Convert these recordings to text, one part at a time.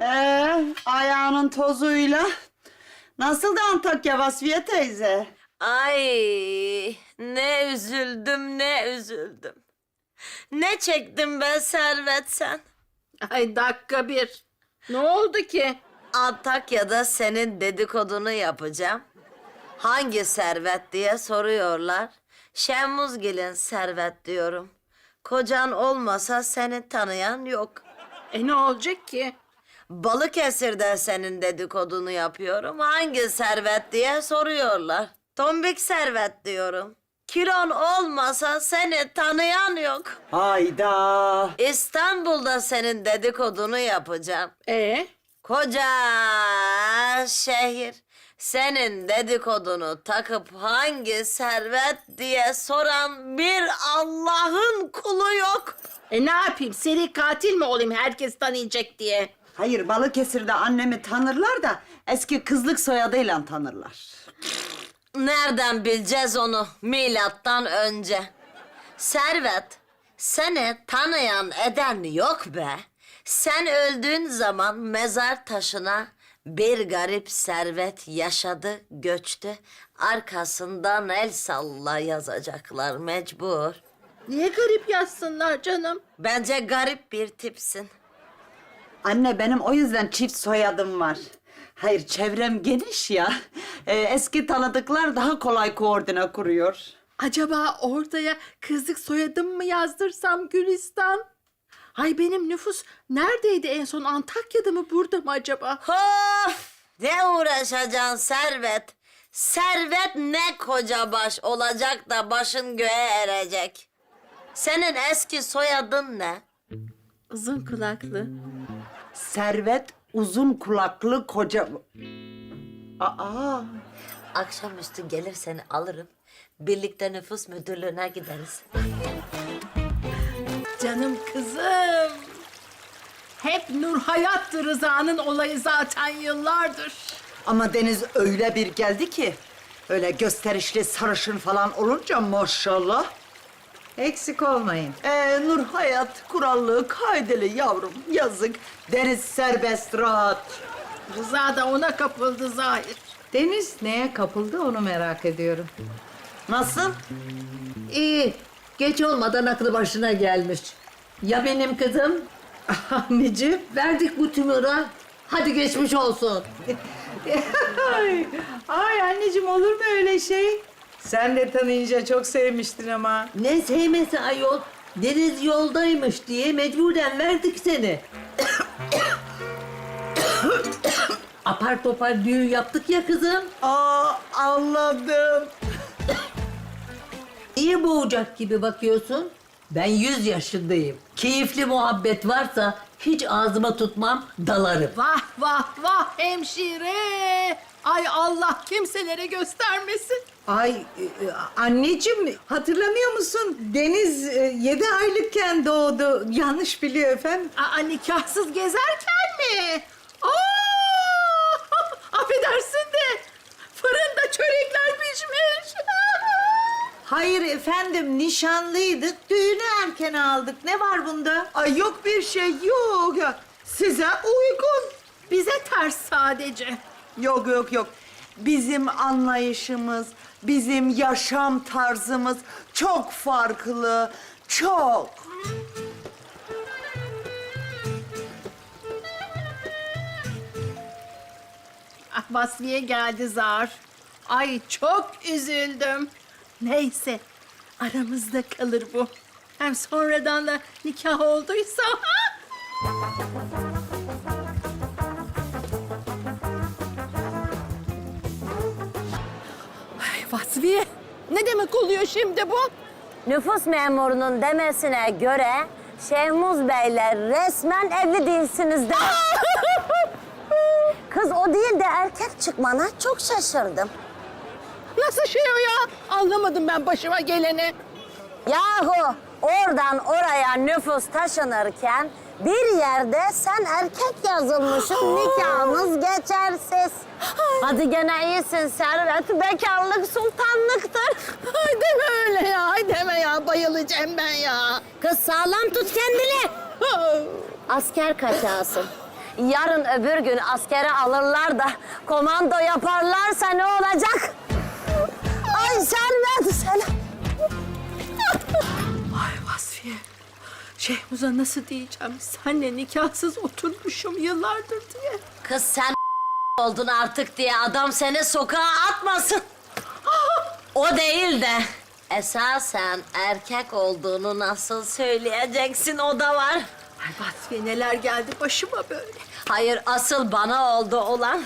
Ee, ayağının tozuyla. Nasıl da Antakya Vasfiye teyze? Ay ne üzüldüm ne üzüldüm. Ne çektim ben Servet sen? Ay dakika bir. Ne oldu ki? Antakya'da senin dedikodunu yapacağım. Hangi servet diye soruyorlar. Şemmuzgil'in servet diyorum. Kocan olmasa seni tanıyan yok. E ne olacak ki? Balıkesir'de senin dedikodunu yapıyorum. Hangi servet diye soruyorlar. Tombik servet diyorum. Kilon olmasa seni tanıyan yok. Hayda. İstanbul'da senin dedikodunu yapacağım. E Koca şehir senin dedikodunu takıp hangi servet diye soran bir Allah'ın kulu yok. E ne yapayım? Seri katil mi olayım herkes tanıyacak diye? Hayır Balıkesir'de annemi tanırlar da eski kızlık soyadıyla tanırlar. Nereden bileceğiz onu milattan önce? Servet, seni tanıyan eden yok be. Sen öldüğün zaman mezar taşına bir garip servet yaşadı, göçtü. Arkasından el salla yazacaklar mecbur. Niye garip yazsınlar canım? Bence garip bir tipsin. Anne benim o yüzden çift soyadım var. Hayır çevrem geniş ya. Ee, eski tanıdıklar daha kolay koordine kuruyor. Acaba ortaya kızlık soyadım mı yazdırsam Gülistan? Ay benim nüfus neredeydi en son? Antakya'da mı burada mı acaba? Of! Ne uğraşacaksın servet? Servet ne koca baş olacak da başın göğe erecek. Senin eski soyadın ne? Uzun kulaklı. Servet uzun kulaklı koca... Aa, Akşamüstü gelir seni alırım. Birlikte nüfus müdürlüğüne gideriz. Canım kızım. Hep Nur Hayat'tı Rıza'nın olayı zaten yıllardır. ama Deniz öyle bir geldi ki... ...öyle gösterişli sarışın falan olunca maşallah. Eksik olmayın. Ee, Nur Hayat kurallı, kaideli yavrum. Yazık. Deniz serbest, rahat. Rıza da ona kapıldı zahir. Deniz neye kapıldı onu merak ediyorum. Nasıl? İyi. Geç olmadan aklı başına gelmiş. Ya benim kızım? Anneciğim. Verdik bu tümöre. Hadi geçmiş olsun. ay, ay anneciğim olur mu öyle şey? Sen de tanıyınca çok sevmiştin ama. Ne sevmesi ayol. Deniz yoldaymış diye mecburen verdik seni. Apar topar düğün yaptık ya kızım. Aa, anladım. İyi boğacak gibi bakıyorsun. Ben yüz yaşındayım. Keyifli muhabbet varsa hiç ağzıma tutmam, dalarım. Vah vah vah hemşire. Ay Allah kimselere göstermesin. Ay e, anneciğim hatırlamıyor musun? Deniz e, yedi aylıkken doğdu. Yanlış biliyor efendim. Aa, nikahsız gezerken mi? Aa, affedersin de fırında çörekler pişmiş. Hayır efendim nişanlıydık. Düğünü erken aldık. Ne var bunda? Ay yok bir şey yok. Size uygun. Bize ters sadece. Yok yok yok. Bizim anlayışımız, bizim yaşam tarzımız çok farklı. Çok. Ah Vasfiye geldi zar. Ay çok üzüldüm. Neyse aramızda kalır bu. Hem sonradan da nikah olduysa. Ay Vasfiye ne demek oluyor şimdi bu? Nüfus memurunun demesine göre Şehmuz Beyler resmen evli değilsiniz de. Kız o değil de erkek çıkmana çok şaşırdım. Nasıl şey o ya? Anlamadım ben başıma geleni. Yahu oradan oraya nüfus taşınırken bir yerde sen erkek yazılmışsın nikahınız geçersiz. Hadi gene iyisin Servet. Bekarlık sultanlıktır. Ay deme öyle ya, ay deme ya. Bayılacağım ben ya. Kız sağlam tut kendini. Asker kaçağısın. Yarın öbür gün askere alırlar da komando yaparlarsa ne olacak? Ay Servet sen... Ay Vasfiye. Şehmuz'a nasıl diyeceğim? Senle nikahsız oturmuşum yıllardır diye. Kız sen oldun artık diye adam seni sokağa atmasın. O değil de esasen erkek olduğunu nasıl söyleyeceksin o da var. Ay Vasfiye neler geldi başıma böyle. Hayır asıl bana oldu olan.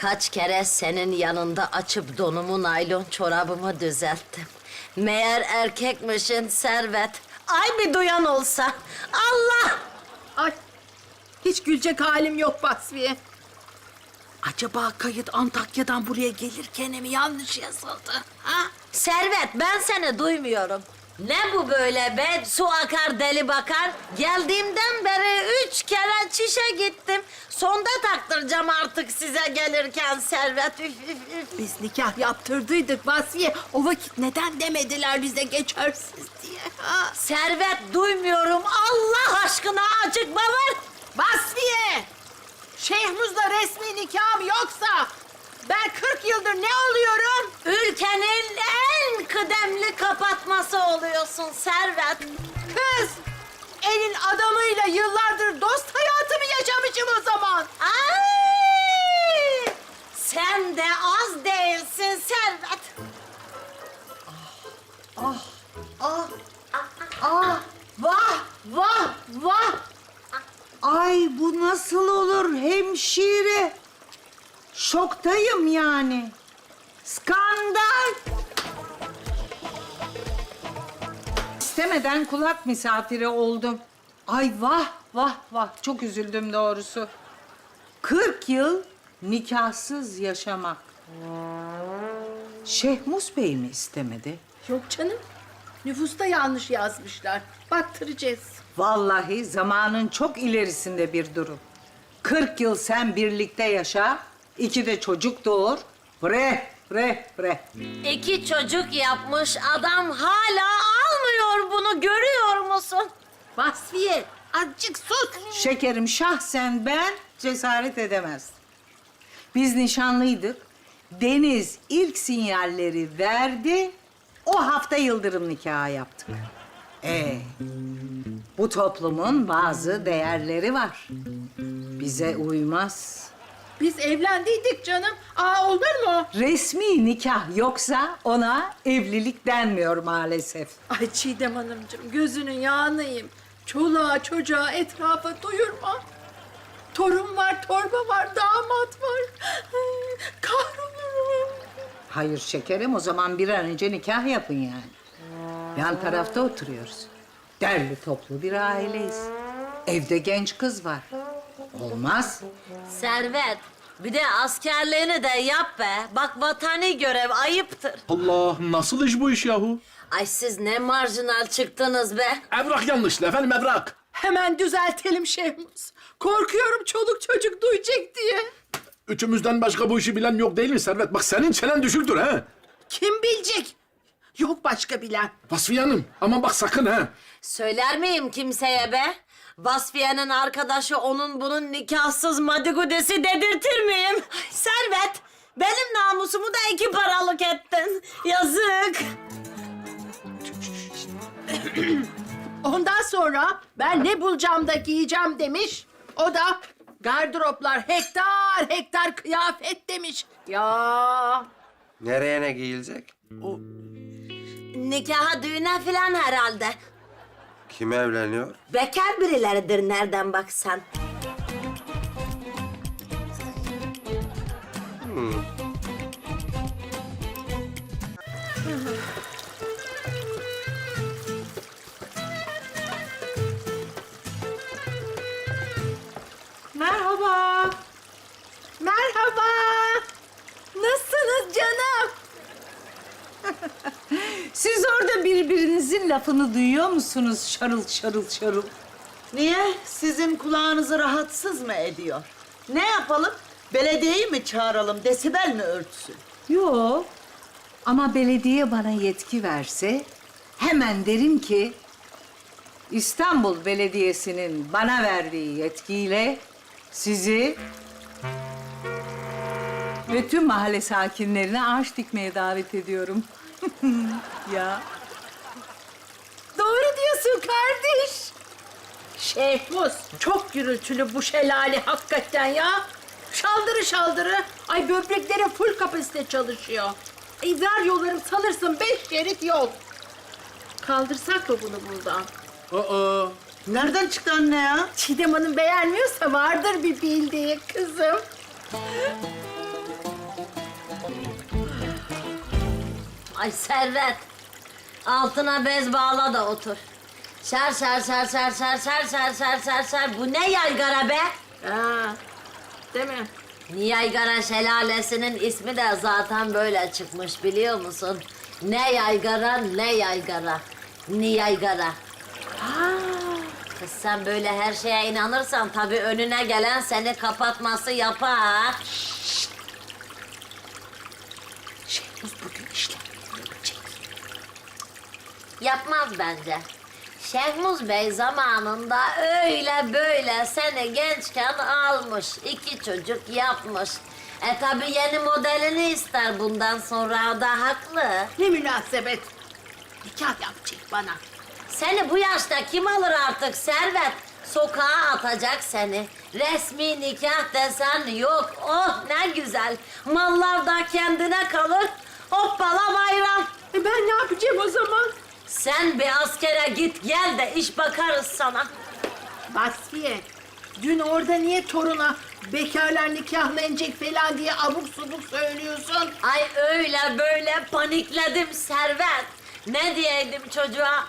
Kaç kere senin yanında açıp donumu naylon çorabımı düzelttim. Meğer erkekmişin servet. Ay bir duyan olsa. Allah! Ay hiç gülecek halim yok Vasfiye. Acaba kayıt Antakya'dan buraya gelirken mi yanlış yazıldı? Ha? Servet ben seni duymuyorum. Ne bu böyle be? Su akar deli bakar. Geldiğimden beri üç kere çişe gittim. Sonda taktıracağım artık size gelirken Servet. Üf, üf, üf. Biz nikah yaptırdıydık Vasfiye. O vakit neden demediler bize geçersiz diye? Ha? Servet duymuyorum. Allah aşkına açık var. Vasfiye! Şehmuz'la resmi nikahım yoksa ben 40 yıldır ne oluyorum? Ülkenin en kıdemli kapatması oluyorsun Servet. Kız! Elin adamıyla yıllardır dost hayatımı yaşamışım o zaman. Ay! Sen de az değilsin Servet. Vah vah vah. Ay bu nasıl olur hemşire? Şoktayım yani. Skandal. İstemeden kulak misafiri oldum. Ay vah vah vah çok üzüldüm doğrusu. 40 yıl nikahsız yaşamak. Şehmus Bey mi istemedi? Yok canım. Nüfusta yanlış yazmışlar. Baktıracağız. Vallahi zamanın çok ilerisinde bir durum. 40 yıl sen birlikte yaşa, iki de çocuk doğur. Bre, bre, bre. İki çocuk yapmış adam hala almıyor bunu görüyor musun? Vasfiye azıcık sus. Şekerim şahsen ben cesaret edemezdim. Biz nişanlıydık. Deniz ilk sinyalleri verdi. O hafta yıldırım nikahı yaptık. Ee, bu toplumun bazı değerleri var. Bize uymaz. Biz evlendiydik canım. Aa olur mu? Resmi nikah yoksa ona evlilik denmiyor maalesef. Ay Çiğdem Hanımcığım gözünün yağınıyım. Çoluğa çocuğa etrafa duyurma. Torun var, torba var, damat var. Ay, Kahrolurum. Hayır şekerim o zaman bir an önce nikah yapın yani. Yan tarafta oturuyoruz. Derli toplu bir aileyiz. Evde genç kız var. Olmaz. Servet bir de askerliğini de yap be. Bak vatani görev ayıptır. Allah nasıl iş bu iş yahu? Ay siz ne marjinal çıktınız be. Evrak yanlış efendim evrak. Hemen düzeltelim Şehmuz. Korkuyorum çoluk çocuk duyacak diye. Üçümüzden başka bu işi bilen yok değil mi Servet? Bak senin çenen düşüktür ha. Kim bilecek? Yok başka bilen. Vasfiye Hanım ama bak sakın ha. Söyler miyim kimseye be? Vasfiye'nin arkadaşı onun bunun nikahsız madigudesi dedirtir miyim? Servet, benim namusumu da iki paralık ettin. Yazık. Ondan sonra ben ne bulacağım da giyeceğim demiş. O da gardıroplar hektar hektar kıyafet demiş. Ya Nereye ne giyilecek? Nikaha düğüne filan herhalde. Kim evleniyor? Bekar birileridir nereden baksan. Lafını duyuyor musunuz şarıl şarıl şarıl? Niye? Sizin kulağınızı rahatsız mı ediyor? Ne yapalım? Belediyeyi mi çağıralım, desibel mi örtsün? Yok. Ama belediye bana yetki verse hemen derim ki İstanbul Belediyesi'nin bana verdiği yetkiyle sizi ve tüm mahalle sakinlerine ağaç dikmeye davet ediyorum. ya. Kardeş. Şehmuz çok gürültülü bu şelale hakikaten ya. Şaldırı şaldırı. Ay böbreklerim full kapasite çalışıyor. İdrar yollarım sanırsın beş şerit yol. Kaldırsak mı bunu buradan? Aa, nereden çıktı anne ya? Çiğdem Hanım beğenmiyorsa vardır bir bildiği kızım. Ay Servet. Altına bez bağla da otur. Şer şer şer şer şer şer şer şer şer şer. Bu ne yaygara be? Ha, değil mi? Niyaygara şelalesinin ismi de zaten böyle çıkmış biliyor musun? Ne yaygara ne yaygara. Niyaygara. Kız sen böyle her şeye inanırsan tabii önüne gelen seni kapatması yapar. Şehmuz bugün işler yapacak. Yapmaz bence. Şehmuz Bey zamanında öyle böyle seni gençken almış. iki çocuk yapmış. E tabi yeni modelini ister bundan sonra o da haklı. Ne münasebet. Nikah yapacak bana. Seni bu yaşta kim alır artık Servet? Sokağa atacak seni. Resmi nikah desen yok. Oh ne güzel. Mallar da kendine kalır. Hoppala bayram. E ben ne yapacağım o zaman? Sen bir askere git gel de iş bakarız sana. Vasfiye, dün orada niye toruna bekarlar nikahlanacak falan diye abuk subuk söylüyorsun? Ay öyle böyle panikledim Servet. Ne diyeydim çocuğa?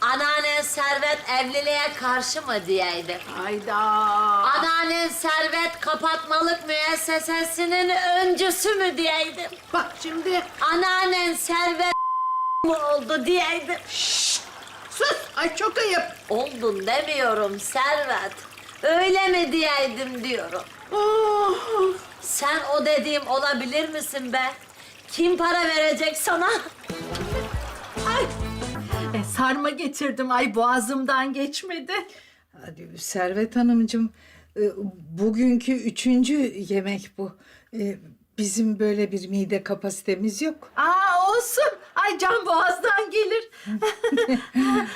Anneannen Servet evliliğe karşı mı diyeydim? Hayda. Anneannen Servet kapatmalık müessesesinin öncüsü mü diyeydim? Bak şimdi Anneannen Servet mu oldu diyeydim. sus. Ay çok ayıp. Oldun demiyorum Servet. Öyle mi diyeydim diyorum. Oh. Sen o dediğim olabilir misin be? Kim para verecek sana? Ay. E, sarma getirdim. Ay boğazımdan geçmedi. Hadi Servet Hanımcığım, e, bugünkü üçüncü yemek bu. E, Bizim böyle bir mide kapasitemiz yok. Aa olsun. Ay can boğazdan gelir.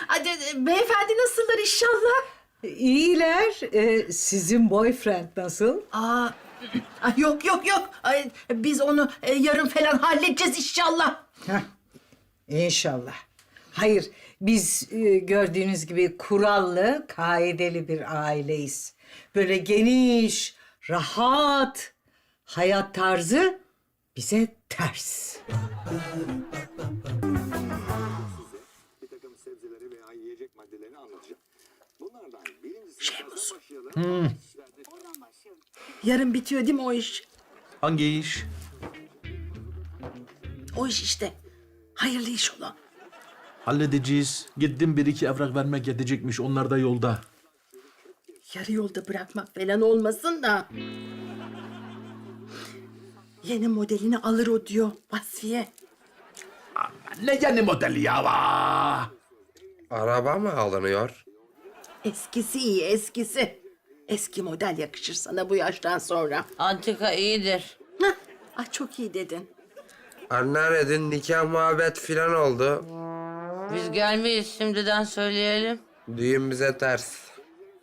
Hadi e, beyefendi nasıllar inşallah? İyiler. E, Sizin boyfriend nasıl? Aa, ay yok yok yok. Ay, biz onu e, yarın falan halledeceğiz inşallah. Heh, İnşallah. Hayır, biz e, gördüğünüz gibi kurallı, kaideli bir aileyiz. Böyle geniş, rahat hayat tarzı bize ters. Yarın bitiyor değil mi o iş? Hangi iş? O iş işte. Hayırlı iş olan. Halledeceğiz. Gittim bir iki evrak vermek yetecekmiş. Onlar da yolda. Yarı yolda bırakmak falan olmasın da. Yeni modelini alır o diyor Vasfiye. Ne yeni modeli ya? Araba mı alınıyor? Eskisi iyi eskisi. Eski model yakışır sana bu yaştan sonra. Antika iyidir. Hah, ay çok iyi dedin. Anneanne dün nikah muhabbet filan oldu. Biz gelmeyiz şimdiden söyleyelim. Düğün bize ters.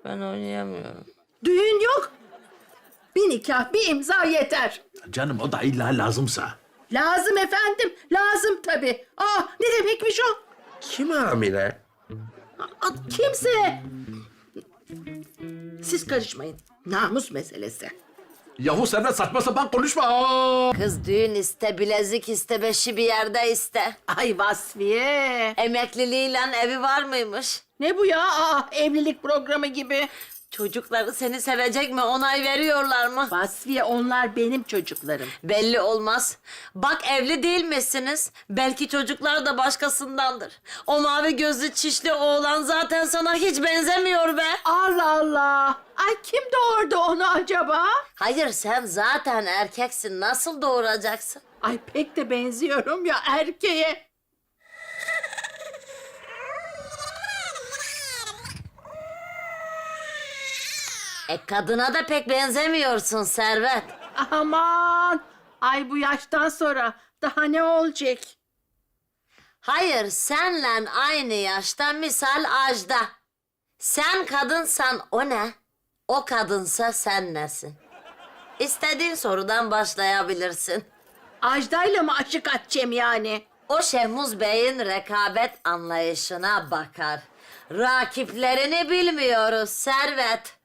Ben oynayamıyorum. Düğün yok. Bir nikah, bir imza yeter. Canım o da illa lazımsa. Lazım efendim, lazım tabii. Aa, ne demekmiş o? Kim hamile? Aa, kimse. Siz karışmayın. Namus meselesi. Yahu Servet saçma sapan konuşma. Aa! Kız düğün iste, bilezik iste, beşi bir yerde iste. Ay Vasfiye. Emekliliğiyle evi var mıymış? Ne bu ya? Aa, evlilik programı gibi. Çocukları seni sevecek mi? Onay veriyorlar mı? Vasfiye onlar benim çocuklarım. Belli olmaz. Bak evli değil misiniz? Belki çocuklar da başkasındandır. O mavi gözlü çişli oğlan zaten sana hiç benzemiyor be. Allah Allah. Ay kim doğurdu onu acaba? Hayır sen zaten erkeksin. Nasıl doğuracaksın? Ay pek de benziyorum ya erkeğe. E kadına da pek benzemiyorsun Servet. Aman. Ay bu yaştan sonra daha ne olacak? Hayır senle aynı yaşta misal Ajda. Sen kadınsan o ne? O kadınsa sen nesin? İstediğin sorudan başlayabilirsin. Ajda'yla mı aşık atacağım yani? O Şehmuz Bey'in rekabet anlayışına bakar. Rakiplerini bilmiyoruz Servet.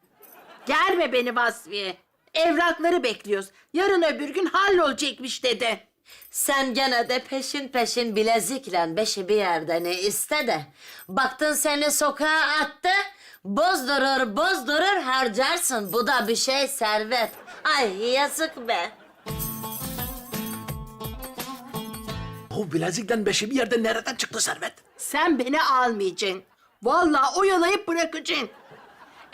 Germe beni Vasfiye. Evrakları bekliyoruz. Yarın öbür gün hallolacakmış dedi. Sen gene de peşin peşin bilezikle beşi bir yerden iste de. Baktın seni sokağa attı, bozdurur bozdurur harcarsın. Bu da bir şey servet. Ay yazık be. Bu bilezikten beşi bir yerde nereden çıktı Servet? Sen beni almayacaksın. Vallahi oyalayıp bırakacaksın.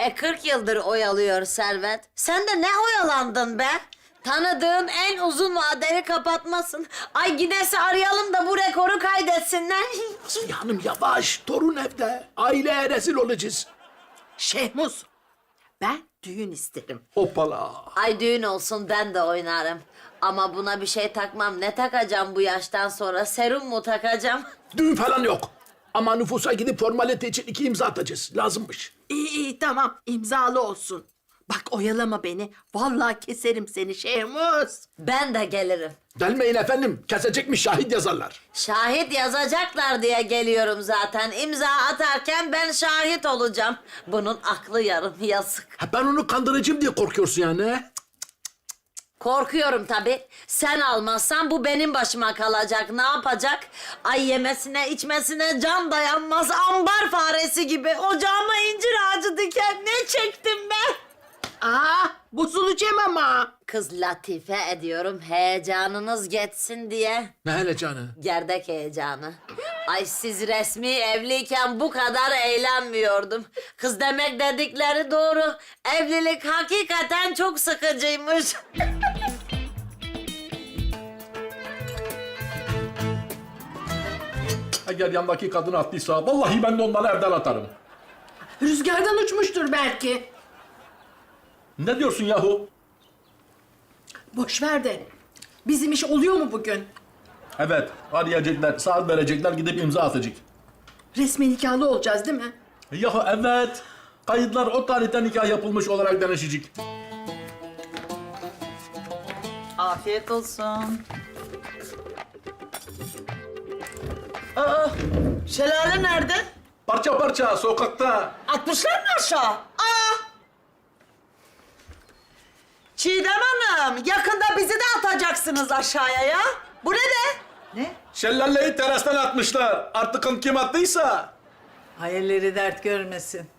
E 40 yıldır oyalıyor servet. Sen de ne oyalandın be? Tanıdığım en uzun vadeli kapatmasın. Ay gidesi arayalım da bu rekoru kaydetsinler. Hanım yavaş, torun evde. Aileye rezil olacağız. Şehmuz, ben düğün isterim. Hoppala. Ay düğün olsun ben de oynarım. Ama buna bir şey takmam. Ne takacağım bu yaştan sonra? Serum mu takacağım? Düğün falan yok. Ama nüfusa gidip formalite için iki imza atacağız. Lazımmış. İyi iyi tamam imzalı olsun. Bak oyalama beni. Vallahi keserim seni Şehmuz. Ben de gelirim. Delmeyin efendim. Kesecekmiş şahit yazarlar. Şahit yazacaklar diye geliyorum zaten. İmza atarken ben şahit olacağım. Bunun aklı yarım yazık. Ha, ben onu kandıracağım diye korkuyorsun yani. he? Korkuyorum tabii. Sen almazsan bu benim başıma kalacak. Ne yapacak? Ay yemesine içmesine can dayanmaz. Ambar faresi gibi. Ocağıma incir ağacı diken ne çektim ben? Aa bozulacağım ama. Kız latife ediyorum heyecanınız geçsin diye. Ne hele canı? Gerdek heyecanı. Ay siz resmi evliyken bu kadar eğlenmiyordum. Kız demek dedikleri doğru. Evlilik hakikaten çok sıkıcıymış. Eğer yandaki kadın attıysa vallahi ben de onları evden atarım. Rüzgardan uçmuştur belki. Ne diyorsun yahu? Boş ver de. Bizim iş oluyor mu bugün? Evet, arayacaklar, saat verecekler, gidip imza atacak. Resmi nikahlı olacağız değil mi? Yahu evet, kayıtlar o tarihte nikah yapılmış olarak denişecek. Afiyet olsun. Aa, şelale nerede? Parça parça sokakta. Atmışlar mı aşağı? Aa! Çiğdem Hanım, yakında bizi de atacaksınız aşağıya ya. Bu ne de? Ne? Şelaleyi terastan atmışlar. Artık kim attıysa. Hayırları dert görmesin.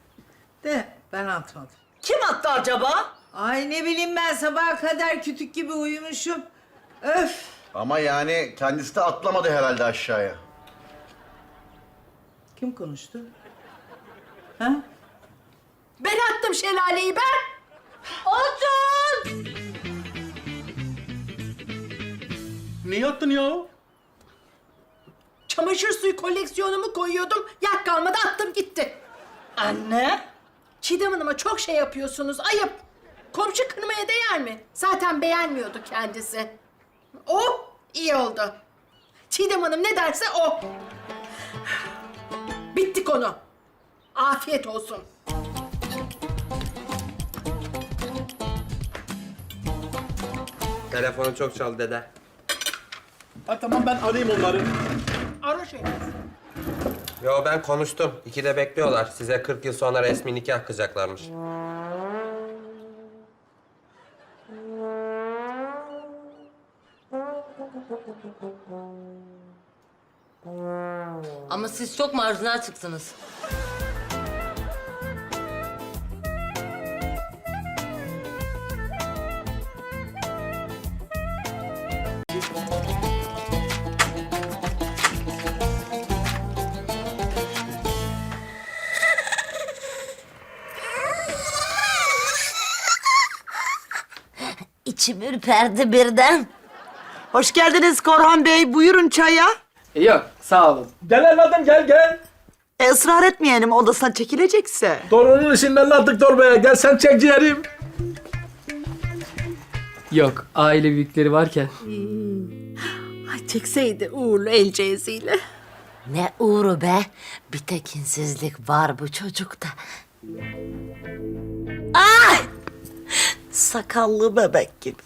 De ben atmadım. Kim attı acaba? Ay ne bileyim ben sabaha kadar kütük gibi uyumuşum. Öf! Ama yani kendisi de atlamadı herhalde aşağıya. Kim konuştu? Ha? Ben attım şelaleyi ben. Niye attın ya? Çamaşır suyu koleksiyonumu koyuyordum. Yak kalmadı attım gitti. Anne. Çiğdem Hanım'a çok şey yapıyorsunuz. Ayıp. Komşu kırmaya değer mi? Zaten beğenmiyordu kendisi. O iyi oldu. Çiğdem Hanım ne derse o. Bitti konu. Afiyet olsun. Telefonu çok çaldı dede. Ha, tamam ben arayayım onları. Ara şey. Yo ben konuştum. İkide bekliyorlar. Size 40 yıl sonra resmi nikah kıyacaklarmış. Ama siz çok marjinal çıktınız. İçim ürperdi birden. Hoş geldiniz Korhan Bey. Buyurun çaya. Yok sağ olun. Gel evladım gel gel. E, ısrar etmeyelim odasına çekilecekse. Torunun işinden attık torbaya. Gel sen çek ciğerim. Yok, aile büyükleri varken. Ay çekseydi uğurlu el cihazıyla. Ne uğru be. Bir tekinsizlik var bu çocukta. Sakallı bebek gibi.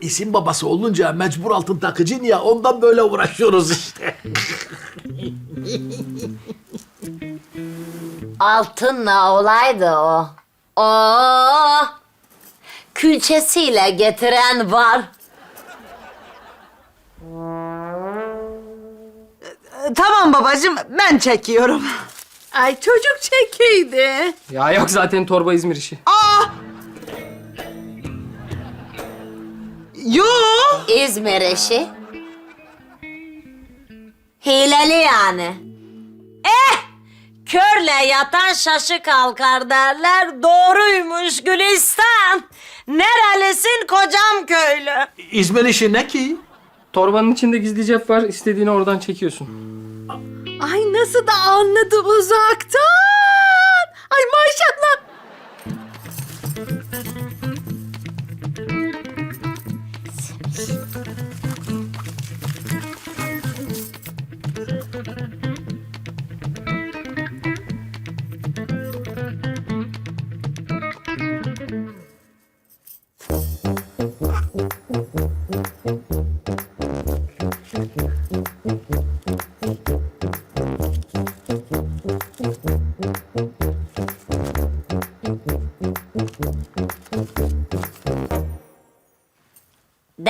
İsim babası olunca mecbur altın takıcın ya ondan böyle uğraşıyoruz işte. Altınla olaydı o. O külçesiyle getiren var. Tamam babacığım ben çekiyorum. Ay çocuk çekeydi. Ya yok zaten torba İzmir işi. Yo. İzmir işi. Hileli yani. Eh! Körle yatan şaşı kalkar derler. Doğruymuş Gülistan. Nerelisin kocam köylü? İzmir işi ne ki? Torbanın içinde gizli cep var, istediğini oradan çekiyorsun. Ay nasıl da anladı uzaktan. Ay maşallah.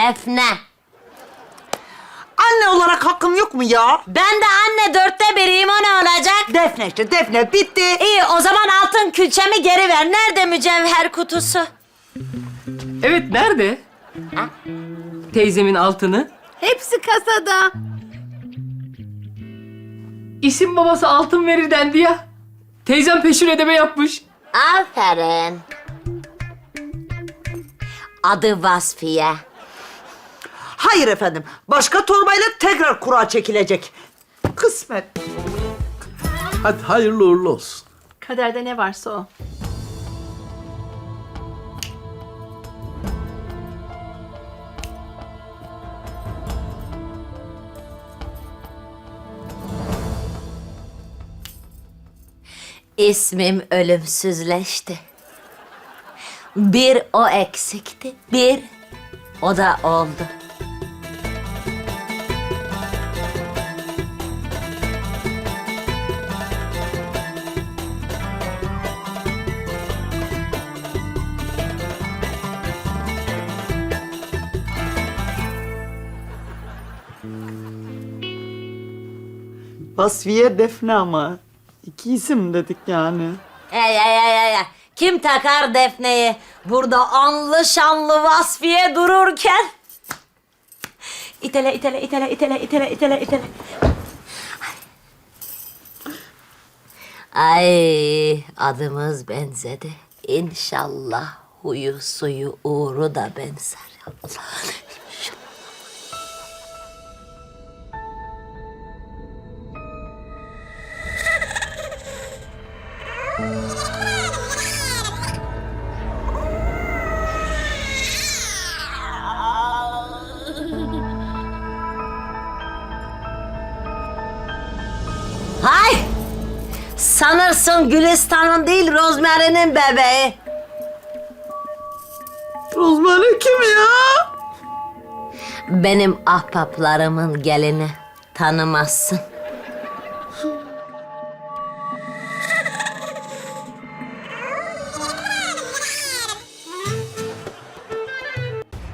Defne. Anne olarak hakkım yok mu ya? Ben de anne dörtte biriyim o ne olacak? Defne işte Defne bitti. İyi o zaman altın külçemi geri ver. Nerede mücevher kutusu? Evet, nerede? Teyzemin altını. Hepsi kasada. İsim babası altın verir dendi ya. Teyzem peşin ödeme yapmış. Aferin. Adı Vasfiye. Hayır efendim. Başka torbayla tekrar kura çekilecek. Kısmet. Hadi hayırlı uğurlu olsun. Kaderde ne varsa o. İsmim ölümsüzleşti. Bir o eksikti, bir o da oldu. Vasfiye Defne ama. İki isim dedik yani. Ey ey ey ey. Kim takar Defne'yi? Burada anlı şanlı Vasfiye dururken. İtele itele itele itele itele itele itele. Ay adımız benzedi. İnşallah huyu suyu uğru da benzer. Hay! Sanırsın Gülistan'ın değil Rozmary'nin bebeği. Rozmari kim ya? Benim ahbaplarımın gelini tanımazsın.